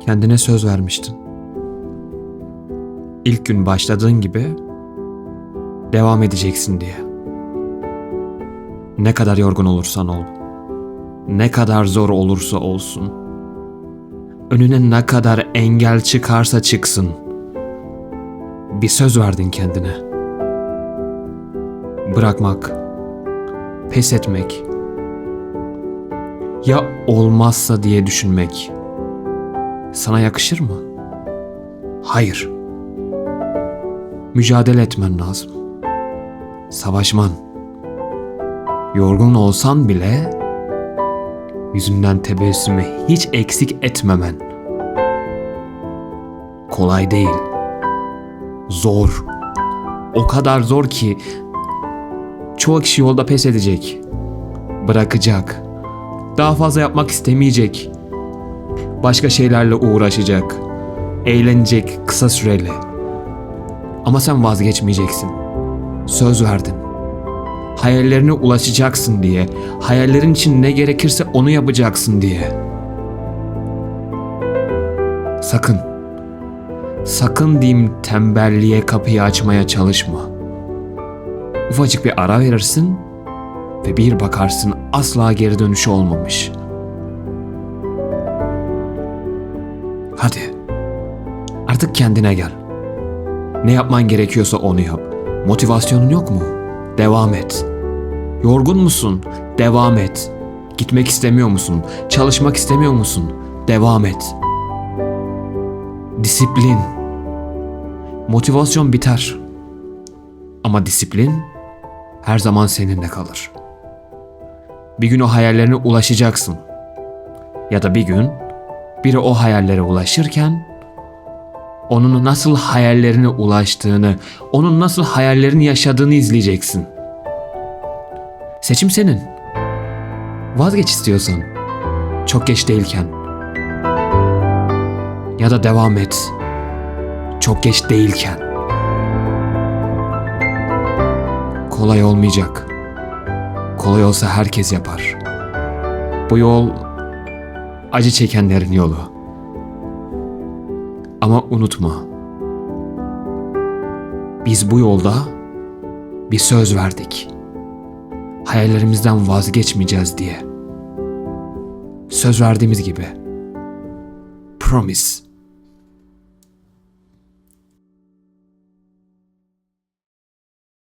Kendine söz vermiştin. İlk gün başladığın gibi devam edeceksin diye. Ne kadar yorgun olursan ol. Ne kadar zor olursa olsun. Önüne ne kadar engel çıkarsa çıksın. Bir söz verdin kendine. Bırakmak, pes etmek, ya olmazsa diye düşünmek sana yakışır mı? Hayır. Mücadele etmen lazım. Savaşman. Yorgun olsan bile yüzünden tebessümü hiç eksik etmemen. Kolay değil. Zor. O kadar zor ki çoğu kişi yolda pes edecek. Bırakacak. Daha fazla yapmak istemeyecek. Başka şeylerle uğraşacak. Eğlenecek kısa süreli. Ama sen vazgeçmeyeceksin. Söz verdin. Hayallerine ulaşacaksın diye, hayallerin için ne gerekirse onu yapacaksın diye. Sakın. Sakın diyeyim tembelliğe kapıyı açmaya çalışma. Ufacık bir ara verirsin ve bir bakarsın asla geri dönüşü olmamış. Hadi. Artık kendine gel. Ne yapman gerekiyorsa onu yap. Motivasyonun yok mu? Devam et. Yorgun musun? Devam et. Gitmek istemiyor musun? Çalışmak istemiyor musun? Devam et. Disiplin. Motivasyon biter. Ama disiplin her zaman seninle kalır. Bir gün o hayallerine ulaşacaksın. Ya da bir gün biri o hayallere ulaşırken onun nasıl hayallerine ulaştığını, onun nasıl hayallerini yaşadığını izleyeceksin. Seçim senin. Vazgeç istiyorsan. Çok geç değilken. Ya da devam et. Çok geç değilken. Kolay olmayacak. Kolay olsa herkes yapar. Bu yol acı çekenlerin yolu. Ama unutma. Biz bu yolda bir söz verdik. Hayallerimizden vazgeçmeyeceğiz diye. Söz verdiğimiz gibi. Promise.